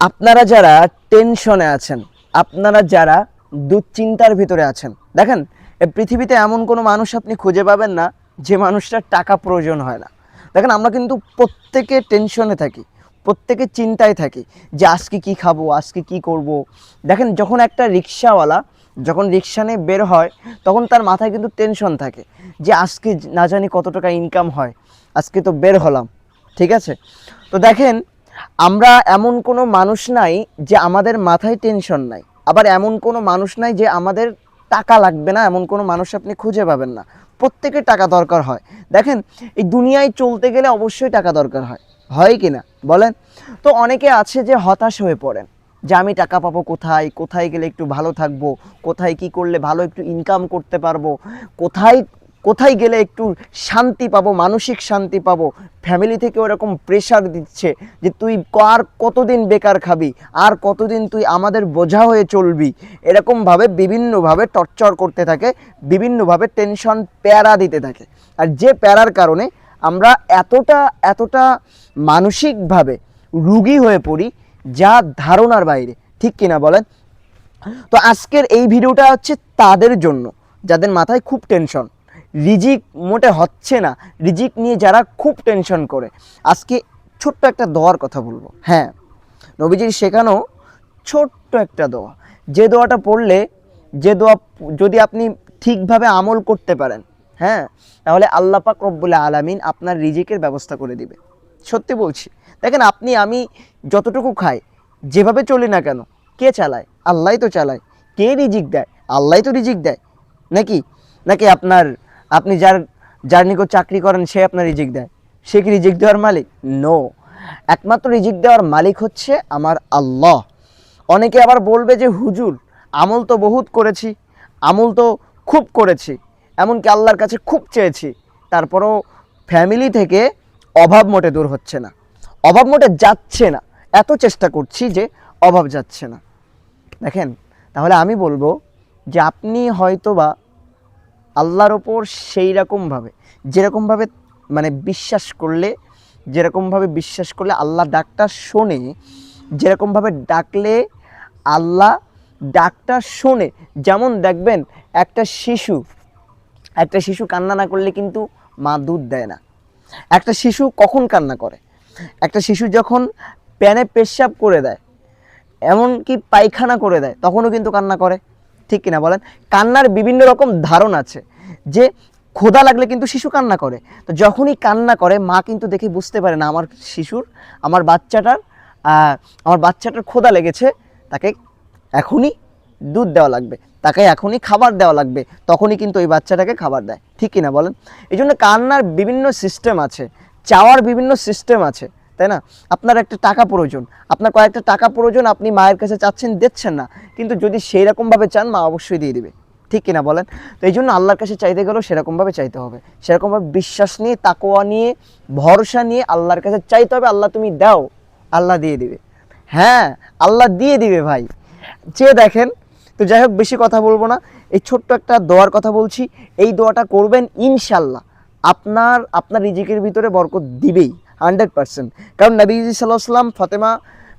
আপনারা যারা টেনশনে আছেন, আপনারা যারা দুশ্চিন্তার ভিতরে আছেন, দেখেন পৃথিবীতে এমন কোনো মানুষ আপনি খুঁজে পাবেন না যে মানুষটার টাকা প্রয়োজন হয় না দেখেন, আমরা কিন্তু প্রত্যেকে টেনশনে থাকি, প্রত্যেকে চিন্তায় থাকি যে আজকে কি খাব, আজকে কি করব। দেখেন, যখন একটা রিক্সাওয়ালা যখন রিক্সা নিয়ে বের হয়, তখন তার মাথায় কিন্তু টেনশন থাকে যে আজকে না জানি কত টাকা ইনকাম হয়, আজকে তো বের হলাম, ঠিক আছে তো দেখেন আমরা এমন কোনো মানুষ নাই যে আমাদের মাথায় টেনশন নাই। আবার এমন কোনো মানুষ নাই যে আমাদের টাকা লাগবে না, এমন কোনো মানুষ আপনি খুঁজে পাবেন না। প্রত্যেকের টাকা দরকার হয়। দেখেন, এই দুনিয়ায় চলতে গেলে অবশ্যই টাকা দরকার হয়। হয় কি না? বলেন? তো অনেকে আছে যে হতাশ হয়ে পড়েন। যে আমি টাকা পাবো কোথায়? কোথায় গেলে একটু ভালো থাকব? কোথায় কি করলে ভালো একটু ইনকাম করতে পারব? কোথায় কোথায় গেলে একটু শান্তি পাবো, মানসিক শান্তি পাবো? ফ্যামিলি থেকে ওরকম প্রেশার দিচ্ছে যে তুই আর কতদিন বেকার খাবি? আর কতদিন তুই আমাদের বোঝা হয়ে চলবি? এরকমভাবে বিভিন্নভাবে টর্চার করতে থাকে, বিভিন্নভাবে টেনশন প্যারা দিতে থাকে। আর যে প্যারার কারণে আমরা এতটা এতটা মানসিকভাবে রুগী হয়ে পড়ি যা ধারণার বাইরে। ঠিক কিনা বলেন? তো আজকের এই ভিডিওটা হচ্ছে তাদের জন্য, যাদের মাথায় খুব টেনশন রিজিক মোটে হচ্ছে না। রিজিক নিয়ে যারা খুব টেনশন করে। আজকে ছোট্ট একটা দোয়ার কথা বলব। হ্যাঁ নবীজির শেখানো ছোট্ট একটা দোয়া। যে দোয়াটা পড়লে, যে দোয়া যদি আপনি ঠিকভাবে আমল করতে পারেন হ্যাঁ তাহলে আল্লাহ পাক রব্বুল আলামিন আপনার রিজিকের ব্যবস্থা করে দিবে। সত্যি বলছি। দেখেন, আপনি, আমি যতটুকু খাই, যেভাবে চলি না কেন, কে চালায়? আল্লাহ তো চালায়। কে রিজিক দেয়? আল্লাহই তো রিজিক দেয়। নাকি? নাকি আপনার আপনি যার যার নিকট চাকরি করেন, সে আপনার রিজিক দেয়। সে কি রিজিক দেওয়ার মালিক? নো একমাত্র রিজিক দেওয়ার মালিক হচ্ছে আমার আল্লাহ। অনেকে আবার বলবে যে, হুজুর, আমল তো বহুত করেছি, আমল তো খুব করেছি, এমনকি আল্লাহর কাছে খুব চেয়েছি। তারপরও ফ্যামিলি থেকে অভাব মোটে দূর হচ্ছে না। অভাব মোটে যাচ্ছে না। এত চেষ্টা করছি যে অভাব যাচ্ছে না। দেখেন, তাহলে আমি বলব যে, আপনি হয়তোবা আল্লাহর ওপর সেই রকমভাবে যেরকমভাবে মানে বিশ্বাস করলে যেরকমভাবে বিশ্বাস করলে আল্লাহ ডাকটা শোনে যেরকমভাবে ডাকলে আল্লাহ ডাকটা শোনে। যেমন দেখবেন, একটা শিশু একটা শিশু কান্না না করলে কিন্তু মা দুধ দেয় না। একটা শিশু কখন কান্না করে? একটা শিশু যখন প্যানে পেশাব করে দেয়, এমনকি পায়খানা করে দেয়, তখনও কিন্তু কান্না করে। ঠিক কিনা বলেন? কান্নার বিভিন্ন রকম ধারণ আছে, যে ক্ষুধা লাগলে কিন্তু শিশু কান্না করে। তো যখনই কান্না করে, মা কিন্তু দেখে বুঝতে পারে না, আমার শিশুর, আমার বাচ্চাটার আমার বাচ্চাটার ক্ষুধা লেগেছে, তাকে এখনই দুধ দেওয়া লাগবে, তাকে এখনই খাবার দেওয়া লাগবে, তখনই কিন্তু ওই বাচ্চাটাকে খাবার দেয়। ঠিক কিনা বলেন? এই জন্য কান্নার বিভিন্ন সিস্টেম আছে, চাওয়ার বিভিন্ন সিস্টেম আছে তাই না? আপনার একটা টাকা প্রয়োজন। আপনার কয়েকটা টাকা প্রয়োজন, আপনি মায়ের কাছে চাচ্ছেন, দিচ্ছেন না। কিন্তু যদি সেই রকমভাবে চান, মা অবশ্যই দিয়ে দেবে। ঠিক কিনা বলেন? তো এই জন্য আল্লাহর কাছে চাইতে গেলেও সেরকমভাবে চাইতে হবে। সেরকমভাবে বিশ্বাস নিয়ে তাকোয়া নিয়ে, ভরসা নিয়ে আল্লাহর কাছে চাইতে হবে, আল্লাহ তুমি দাও, আল্লাহ দিয়ে দিবে। হ্যাঁ আল্লাহ দিয়ে দিবে ভাই। চেয়ে দেখেন, তো যাই হোক, বেশি কথা বলব না। এই ছোট্ট একটা দোয়ার কথা বলছি। এই দোয়াটা করবেন ইনশাল্লাহ আপনার আপনার রিজিকের ভিতরে বরকত দিবেই। Hundred percent. কারণ নবীজি সাল্লাহ সাল্লাম ফতেমা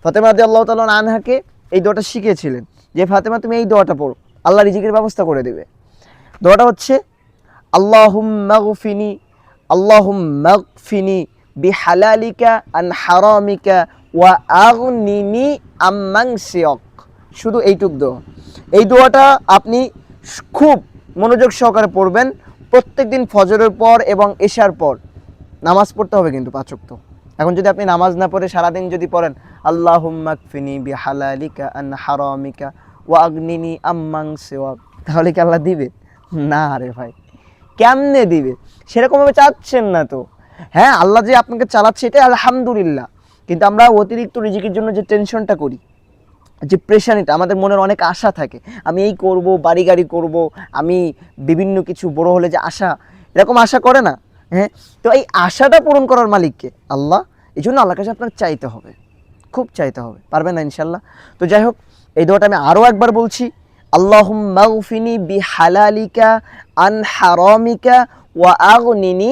ফতেমা আদি আল্লাহ তাল আনহাকে এই দোয়াটা শিখিয়েছিলেন যে, ফাতেমা, তুমি এই দোয়াটা পড়ো। আল্লাহ রিজিকের ব্যবস্থা করে দেবে। দোয়াটা হচ্ছে আল্লাহুম মাগফিনি আল্লাহুম মাগফিনি বিহালালিকা আন হারামিকা ওয়া আগনিনি আম্মাং সিয়ক। শুধু এইটুক দোয়া। এই দোয়াটা আপনি খুব মনোযোগ সহকারে পড়বেন প্রত্যেকদিন ফজরের পর এবং এশার পর। নামাজ পড়তে হবে কিন্তু পাচক এখন যদি আপনি নামাজ না পড়ে সারাদিন যদি পড়েন আল্লাহ মাকফিনি বি হালালিকা আন হারামিকা ও আগ্নিনি আম্মাং সেওয়াক। তাহলে কি আল্লাহ দিবে? না রে ভাই। কেমনে দিবে? সেরকমভাবে চাচ্ছেন না তো। হ্যাঁ আল্লাহ যে আপনাকে চালাচ্ছে এটা আলহামদুলিল্লাহ। কিন্তু আমরা অতিরিক্ত রিজিকের জন্য যে টেনশনটা করি, যে প্রেশানিটা আমাদের মনের অনেক আশা থাকে। আমি এই করব বাড়ি গাড়ি করব, আমি বিভিন্ন কিছু বড় হলে যে আশা, এরকম আশা করে না। হ্যাঁ? তো এই আশাটা পূরণ করার মালিককে আল্লাহ, এই জন্য আল্লাহর কাছে আপনার চাইতে হবে। খুব চাইতে হবে। পারবেন না ইনশাল্লাহ তো যাই হোক, এই দোয়াটা আমি আরও একবার বলছি আল্লাহুম মাগফিনি বি হালালিকা আন হারামিকা ওয়া আগনিনি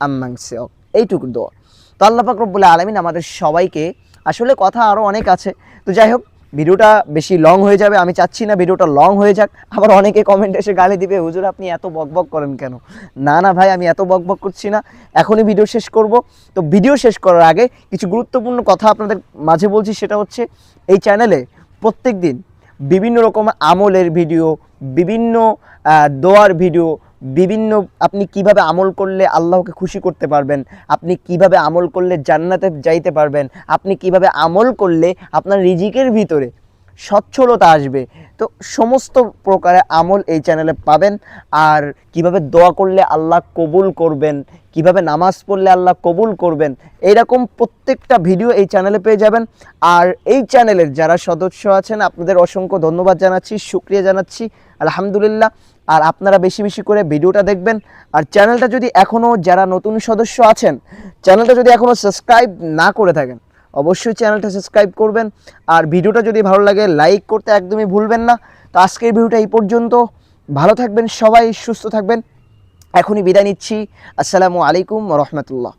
আম্মাং সিয়ক এইটুকু দোয়া। তো আল্লাহ পাক রব্বুল আলমিন আমাদের সবাইকে, আসলে কথা আরও অনেক আছে। তো যাই হোক ভিডিওটা বেশি লং হয়ে যাবে, আমি চাচ্ছি না ভিডিওটা লং হয়ে যাক। আবার অনেকে কমেন্ট এসে গালি দিবে, হুজুর, আপনি এত বকবক করেন কেন? না না ভাই, আমি এত বকবক করছি না। এখনই ভিডিও শেষ করব। তো ভিডিও শেষ করার আগে কিছু গুরুত্বপূর্ণ কথা আপনাদের মাঝে বলছি, সেটা হচ্ছে এই চ্যানেলে প্রত্যেক দিন বিভিন্ন রকম আমলের ভিডিও বিভিন্ন দোয়ার ভিডিও বিভিন্ন, আপনি কীভাবে আমল করলে আল্লাহকে খুশি করতে পারবেন? আপনি কীভাবে আমল করলে জান্নাতে যাইতে পারবেন? আপনি কীভাবে আমল করলে আপনার রিজিকের ভিতরে সচ্ছলতা আসবে। তো সমস্ত প্রকারের আমল এই চ্যানেলে পাবেন। আর কীভাবে দোয়া করলে আল্লাহ কবুল করবেন, কীভাবে নামাজ পড়লে আল্লাহ কবুল করবেন, এইরকম প্রত্যেকটা ভিডিও এই চ্যানেলে পেয়ে যাবেন। আর এই চ্যানেলের যারা সদস্য আছেন, আপনাদের অসংখ্য ধন্যবাদ জানাচ্ছি, শুক্রিয়া জানাচ্ছি, আলহামদুলিল্লাহ। আর আপনারা বেশি বেশি করে ভিডিওটা দেখবেন। আর চ্যানেলটা যদি এখনও যারা নতুন সদস্য আছেন চ্যানেলটা যদি এখনও সাবস্ক্রাইব না করে থাকেন অবশ্যই চ্যানেলটা সাবস্ক্রাইব করবেন। আর ভিডিওটা যদি ভালো লাগে, লাইক করতে একদমই ভুলবেন না। তো আজকের ভিডিওটা এই পর্যন্ত। ভালো থাকবেন সবাই, সুস্থ থাকবেন। এখনই বিদায় নিচ্ছি। আসসালামু আলাইকুম রহমতুল্লাহ।